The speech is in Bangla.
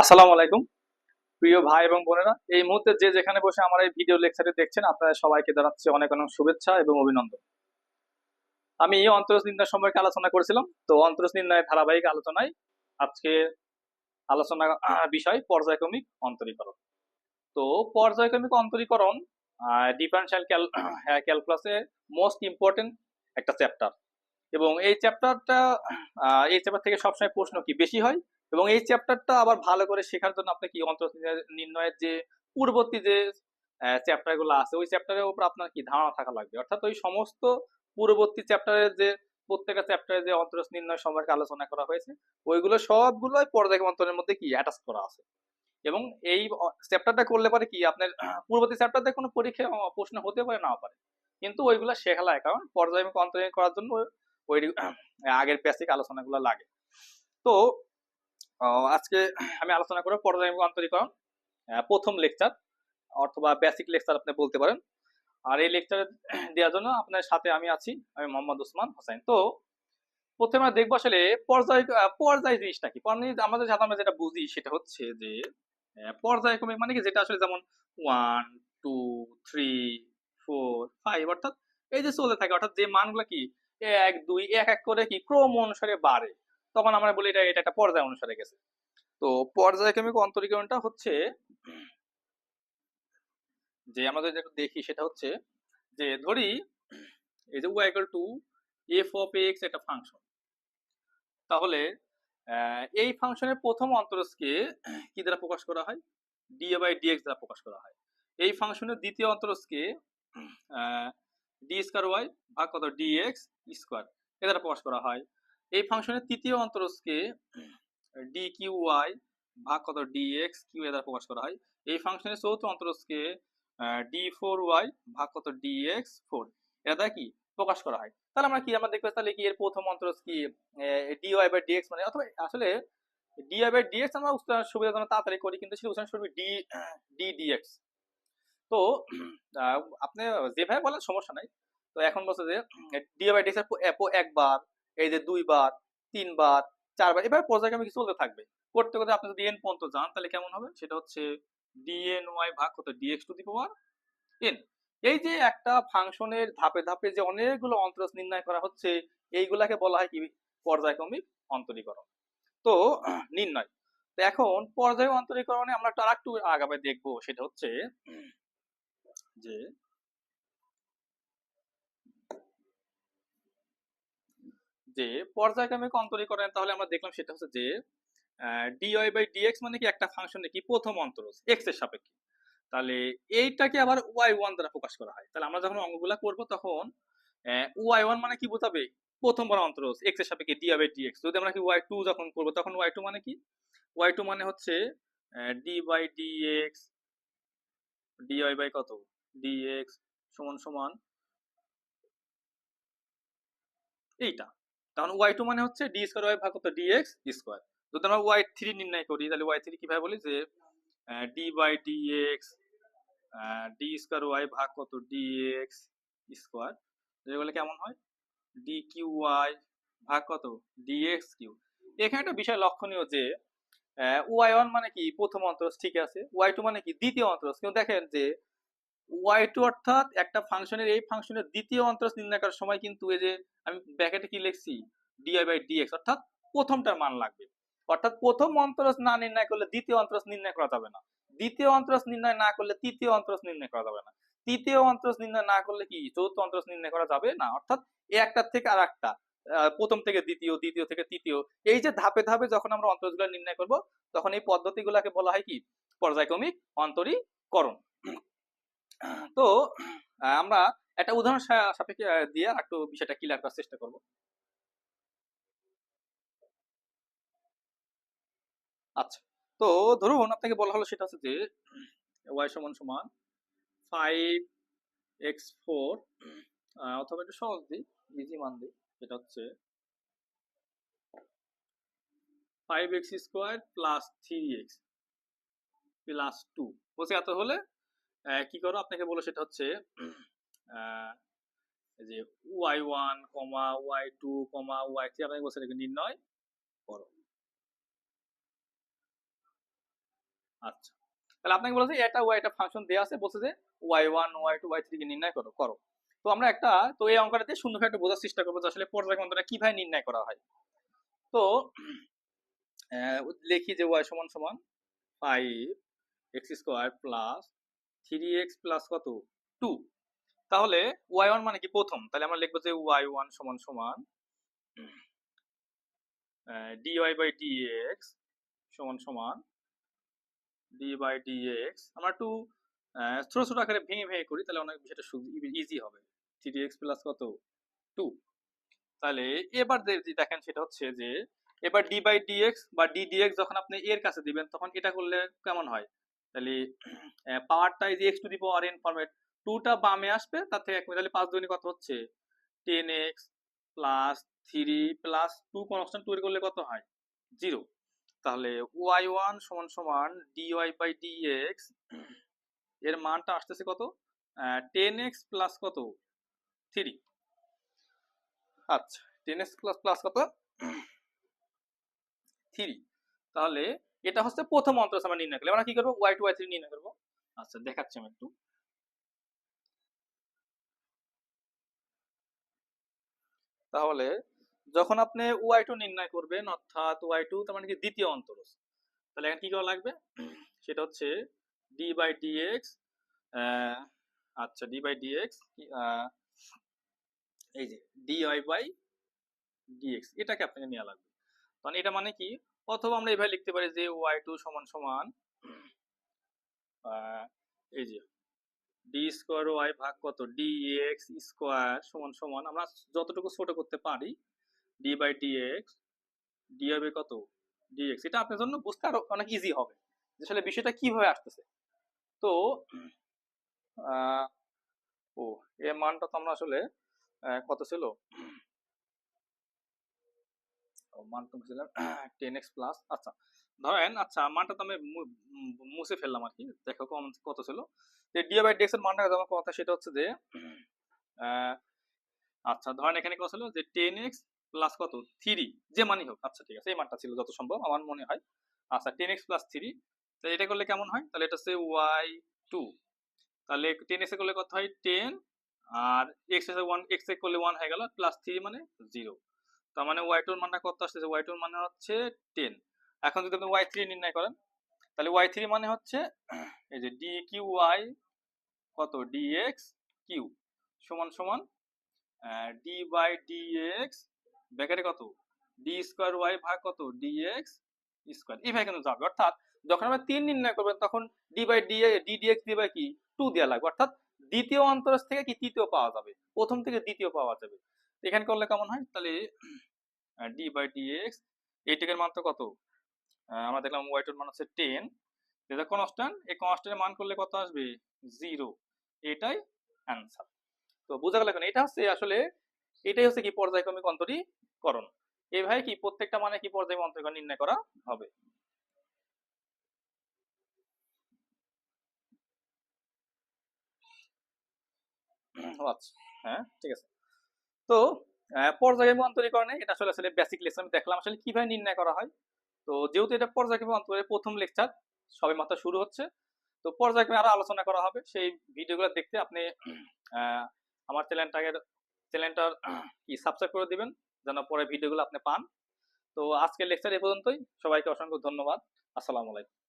আসসালামু আলাইকুম। প্রিয় ভাই এবং বোনেরা, এই মুহূর্তে যে যেখানে বসে আমার এই ভিডিও লেকচারে দেখছেন আপনারা সবাইকে জানাচ্ছি অনেক অনেক শুভেচ্ছা এবং অভিনন্দন। আমি অন্তরজ নির্ণয় সম্পর্কে আলোচনা করেছিলাম, তো অন্তরজ নির্ণয়ের ধারাবাহিক আলোচনায় আজকে আলোচনা বিষয় পর্যায়ক্রমিক অন্তরীকরণ। তো পর্যায়ক্রমিক অন্তরীকরণ ডিফারেন্সিয়াল ক্যালকুলাসে মোস্ট ইম্পর্টেন্ট একটা চ্যাপ্টার এবং এই চ্যাপ্টারটা এই চ্যাপ্টার থেকে সবসময় প্রশ্ন কি, বেশি হয়? এবং এই চ্যাপ্টারটা আবার ভালো করে শেখার জন্য আপনার কি অন্তর নির্ণয়ের যে পূর্ববর্তী যে চ্যাপ্টারগুলো আছে, ওই চ্যাপ্টারের উপর আপনার কি ধারণা থাকা লাগবে? অর্থাৎ ওই সমস্ত পূর্ববর্তী চ্যাপ্টারের যে, প্রত্যেকটা চ্যাপ্টারে যে অন্তরস নির্ণয় সম্পর্কে আলোচনা করা হয়েছে, ওইগুলো সবগুলোই পর্যায়ক্রমান্তরের মধ্যে কি অ্যাটাচ করা আছে। এবং এই চ্যাপ্টারটা করলে পারে কি আপনার পূর্ববর্তী চ্যাপ্টারতে কোনো পরীক্ষা প্রশ্ন হতে পারে, নাও পারে। কিন্তু ওইগুলো শেখা লাগে, কারণ পর্যায়ক্রমিক অন্তরীকরণ করার জন্য ওই আগের বেসিক আলোচনাগুলো লাগে। তো আজকে আমি আলোচনা করব পর্যায়ক্রমিক অন্তরীকরণ প্রথম লেকচার অথবা বেসিক লেকচার আপনি বলতে পারেন। আর এই লেকচার দেওয়ার জন্য আপনার সাথে আমি আছি, আমি মোহাম্মদ ওসমান হোসেন। তো, প্রথমে আমরা দেখব আসলে পর্যায় পর্যায় জিনিসটা কি? আমাদের সাথে আমরা যেটা বুঝি সেটা হচ্ছে যে পর্যায়ক্রমিক মানে কি? যেটা আসলে যেমন one two three four five অর্থাৎ এই যে চলতে থাকে, অর্থাৎ যে মানগুলো কি? এক, দুই, এক এক করে কি? ক্রম অনুসারে বাড়ে। তখন আমরা বলি এটা এটা একটা পর্যায় অনুসারে গেছে। তো পর্যায়ক্রমিক অন্তরীকরণটা হচ্ছে যে আমরা যদি দেখি, সেটা হচ্ছে যে ধরি এই যে y to F of X একটা ফাংশন তাহলে এই ফাংশনের প্রথম অন্তরজকে কি দ্বারা প্রকাশ করা হয়? ডি বাই ডিএক্স দ্বারা প্রকাশ করা হয়। এই ফাংশনের দ্বিতীয় অন্তরজকে ডি স্কোয়ার ওয়াই ভাগ কত? ডিএক্স স্কোয়ার এ দ্বারা প্রকাশ করা হয়। এই ফাংশনের তৃতীয় অন্তরজকে ডি কিউ ওয়াই ভাগ কত? ডিএক্স কিউ এ দ্বারা প্রকাশ করা হয়। এই ফাংশনের চৌথ অন্তরজকে ডি ফোর ওয়াই ভাগ কত? ডিএক্স ফোর এটা কি? প্রকাশ করা হয়। তাহলে আমরা কি আমরা দেখব তাহলে কি এর প্রথম অন্তরজ কি? ডি ওয়াই বাই ডিএক্স মানে অথবা আসলে ডি ওয়াই বাই ডিএক্স আমরা উচ্চারণ সুবিধার জন্য তাড়াতাড়ি করি কিন্তু সেটা উচ্চারণ করবি ডি ডি ডিএক্স তো আহ, আপনি যেভাবে বলেন সমস্যা নাই। তো এখন বলছে যে ডি বাই ডিএক্স একবার এই যে দুইবার তিনবার চারবার এবার পর্যায়ক্রমে কিছু চলতে থাকবে। করতে করতে আপনি যদি এন পর্যন্ত যান, তাহলে কেমন হবে? সেটা হচ্ছে ডিএন ওয়াই ভাগ কত? D X to the power N এই যে একটা ফাংশনের ধাপে ধাপে যে অনেকগুলো অন্তরজ নির্ণয় করা হচ্ছে, এইগুলাকে বলা হয় কি? পর্যায়ক্রমিক অন্তরীকরণ। তো, নির্ণয়। তো এখন পর্যায় অন্তরীকরণে আমরা একটু আরেকটু আগামী দেখব, সেটা হচ্ছে যে যে পর্যায়ক্রমিক অন্তরীকরণ তাহলে আমরা দেখলাম সেটা হচ্ছে যে ডিওয়াই বাই ডিএক্স মানে কি একটা ফাংশনের কি প্রথম অন্তরজ এক্সের সাপেক্ষে। তাহলে এইটাকে আবার ওয়াই ওয়ান দ্বারা প্রকাশ করা হয়। তাহলে আমরা যখন অঙ্কগুলা করব তখন ওয়াই ওয়ান মানে কি বোঝাবে? প্রথমবার অন্তরজ এক্সের সাপেক্ষে ডিওয়াই বাই ডিএক্স যদি আমরা কি ওয়াই টু যখন করব, তখন ওয়াই টু মানে কি? ওয়াই টু মানে হচ্ছে D by D X D Y by কত? ডিএক্স সমান সমান এইটা। তখন ওয়াই টু মানে হচ্ছে ডি স্কোয়ার ওয়াই ভাগ কত ডিএক্স স্কোয়ার যদি আমরা ওয়াই থ্রি নির্ণয় করি, তাহলে ওয়াই থ্রি কীভাবে বলি? যে D by D X D square Y ভাগ কত ডি এক্স স্কোয়ার যেগুলো কেমন হয়? ডি কিউ ওয়াই ভাগ কত? ডি এক্স কিউ এখানে একটা বিষয় লক্ষণীয় যে ওয়াই ওয়ান মানে কি? প্রথম অন্তরজ ঠিক আছে। ওয়াই টু মানে কি? দ্বিতীয় অন্তরজ কিন্তু দেখেন যে ওয়াই টু অর্থাৎ একটা ফাংশনের এই ফাংশনের দ্বিতীয় অন্তরজ নির্ণয় করার সময় কিন্তু এই যে আমি ব্যাকেটে কি লিখছি? ডিআই বাই ডিএক্স অর্থাৎ প্রথমটার মান লাগবে। অর্থাৎ প্রথম অন্তরজ না নির্ণয় করলে দ্বিতীয় অন্তরজ নির্ণয় করা যাবে না। দ্বিতীয় অন্তরজ নির্ণয় না করলে তৃতীয় অন্তরজ নির্ণয় করা যাবে না। তৃতীয় অন্তরজ নির্ণয় না করলে কি? চতুর্থ অন্তরজ নির্ণয় করা যাবে না। অর্থাৎ একটার থেকে আর একটা প্রথম থেকে দ্বিতীয় দ্বিতীয় থেকে তৃতীয়, এই যে ধাপে ধাপে যখন আমরা অন্তরজগুলো নির্ণয় করব, তখন এই পদ্ধতিগুলোকে বলা হয় কি? পর্যায়ক্রমিক অন্তরীকরণ। তো, আমরা একটা উদাহরণ সাপেক্ষে দিয়ে একটু বিষয়টা ক্লিয়ার করার চেষ্টা করব। আচ্ছা তো ধরুন আপনাকে বলা হলো সেটা হচ্ছে যে ওয়াই সমান সমান ফাইভ এক্স ফোর অথবা একটু সহজ দিই ইজি মান দিই, সেটা হচ্ছে five X square plus three X plus two বলছে এত হলে কি করো? আপনাকে বলো সেটা হচ্ছে যে Y one comma Y two comma Y three আপনাকে বলছে নির্ণয় করো। আচ্ছা। তাহলে আপনাকে বলেছে এটা ওয়াই একটা ফাংশন দেওয়া আছে, বলছে যে Y one Y two Y three কে নির্ণয় করো করো। তো আমরা একটা, তো এই অঙ্কটাতে সুন্দর একটা বোঝার চেষ্টা করব যে আসলে পর্যায়ক্রমটা কীভাবে নির্ণয় করা হয়। তো লিখি যে ওয়াই সমান সমান five X square plus three X plus কত? টু তাহলে ওয়াই ওয়ান মানে কি প্রথম? তাহলে আমরা লিখব যে ওয়াই ওয়ান সমান সমান D Y by D X সমান সমান ডি বাই ডি এক্স আমরা একটু ছোট ছোট আকারে ভেঙে ভেঙে করি, তাহলে অনেক বিষয়টা ইজি হবে। থ্রি এক্স প্লাস কত? টু তাহলে এবার যে দেখেন সেটা হচ্ছে যে, এবার ডি বাই ডি এক্স বা ডি ডি এক্স যখন আপনি এর কাছে দিবেন, তখন এটা করলে কেমন হয়? তাহলে পাওয়ারটা এই যে x to the power n format টুটা বামে আসবে, তার থেকে এক মিনিট তাহলে পাঁচ দুগুণে কত হচ্ছে? Ten x plus three plus two constant এর করলে কত হয়? জিরো তাহলে ওয়াই ওয়ান সমান সমান ডি ওয়াই বাই ডি এক্সের মানটা আসতেছে কত? টেন এক্স প্লাস কত? থ্রি আচ্ছা টেন এক্স প্লাস প্লাস কত? থ্রি তাহলে এটা হচ্ছে প্রথম অন্তর আমরা নির্ণয় করলে। আমরা কি করব? ওয়াই টু ওয়াই থ্রি নির্ণয় করব। আচ্ছা দেখাচ্ছি আমি একটু। তাহলে যখন আপনি ওয়াই টু নির্ণয় করবেন, অর্থাৎ ওয়াই টু তার মানে কি দ্বিতীয় অন্তরজ তাহলে এখানে কি করা লাগবে? সেটা হচ্ছে ডি বাই ডি এক্স আচ্ছা ডি বাই ডি এক্স এই যে ডি ওয়াই বাই ডিএক্স এটাকে আপনাকে নেওয়া লাগবে। তখন এটা মানে কি? অথবা আমরা এভাবে লিখতে পারি যে ওয়াই টু সমান সমান এই যে ডি স্কোয়ার ওয়াই ভাগ কত? ডি এক্স স্কোয়ার সমান সমান, আমরা যতটুকু ছোট করতে পারি d by d x d হবে কত? ডি এক্স এটা আপনার জন্য বুঝতে আরও অনেক ইজি হবে। যে আসলে বিষয়টা কীভাবে আসতেছে? তো ও, এর মানটা তো আমরা আসলে কত ছিল? ও, মান টেন এক্স প্লাস আচ্ছা। ধরেন আচ্ছা মানটা তো আমি মুছে ফেললাম আর কি দেখো কত ছিল? যে ডি বাই ডিএক্স এর মানটা আমার কথা সেটা হচ্ছে যে আচ্ছা ধরেন এখানে কত ছিল? যে টেন এক্স প্লাস কত? থ্রি যে মানই হোক। আচ্ছা ঠিক আছে এই মানটা ছিল যত সম্ভব আমার মনে হয়। আচ্ছা টেন এক্স প্লাস থ্রি তো এটা করলে কেমন হয়? তাহলে এটা হচ্ছে ওয়াই টু তাহলে টেন এক্স করলে কত হয়? টেন আর এক্স ওয়ান এক্স এ করলে ওয়ান হয়ে গেল প্লাস থ্রি মানে জিরো তার মানে ওয়াই টুর মানটা কত আসতেছে? ওয়াই টুর মানে হচ্ছে টেন এখন যদি আপনি ওয়াই থ্রি নির্ণয় করেন, তাহলে ওয়াই থ্রি মানে হচ্ছে এই যে ডি কিউ ওয়াই কত? ডি এক্স কিউ সমান সমান ডি বাই ডি এক্স ব্যাকেটে কত? ডি স্কোয়ার ওয়াই ভাগ কত? ডি এক্স স্কোয়ার এইভাবে কিন্তু যাবে। অর্থাৎ যখন আমরা তিন নির্ণয় করবেন, তখন d by d d d x দিয়ে কি? টু দেওয়া লাগবে। অর্থাৎ দ্বিতীয় অন্তরজ থেকে কি? তৃতীয় পাওয়া যাবে। প্রথম থেকে দ্বিতীয় পাওয়া যাবে। এখানে করলে কেমন হয়? তাহলে ডি বাই ডি এক্স এইটিকের মান তো কত? আমরা দেখলাম ওয়াই টুর মান হচ্ছে টেন যেটা কনস্ট্যান্ট এই কনস্ট্যান্টের মান করলে কত আসবে? জিরো এটাই অ্যান্সার তো বোঝা গেল এখন, এটা হচ্ছে আসলে, এটাই হচ্ছে কি পর্যায়ক্রমিক অন্তরীকরণ। এইভাবে কি প্রত্যেকটা মানে কি পর্যায় অন্তরীকরণ নির্ণয় করা হবে? আচ্ছা হ্যাঁ ঠিক আছে। তো আহ, অন্তরীকরণে এটা আসলে আসলে বেসিক লেসন আমি দেখলাম আসলে কীভাবে নির্ণয় করা হয়। তো যেহেতু এটা পর্যায়ক্রমিক অন্তরের প্রথম লেকচার সবে মাত্র শুরু হচ্ছে তো পর্যায়ক্রমে আরও আলোচনা করা হবে। সেই ভিডিওগুলো দেখতে আপনি আমার চ্যানেলটাকে চ্যানেলটা কি সাবস্ক্রাইব করে দিবেন যেন পরে ভিডিওগুলো আপনি পান। তো আজকের লেকচার এ পর্যন্তই। সবাইকে অসংখ্য ধন্যবাদ। আসসালামু আলাইকুম।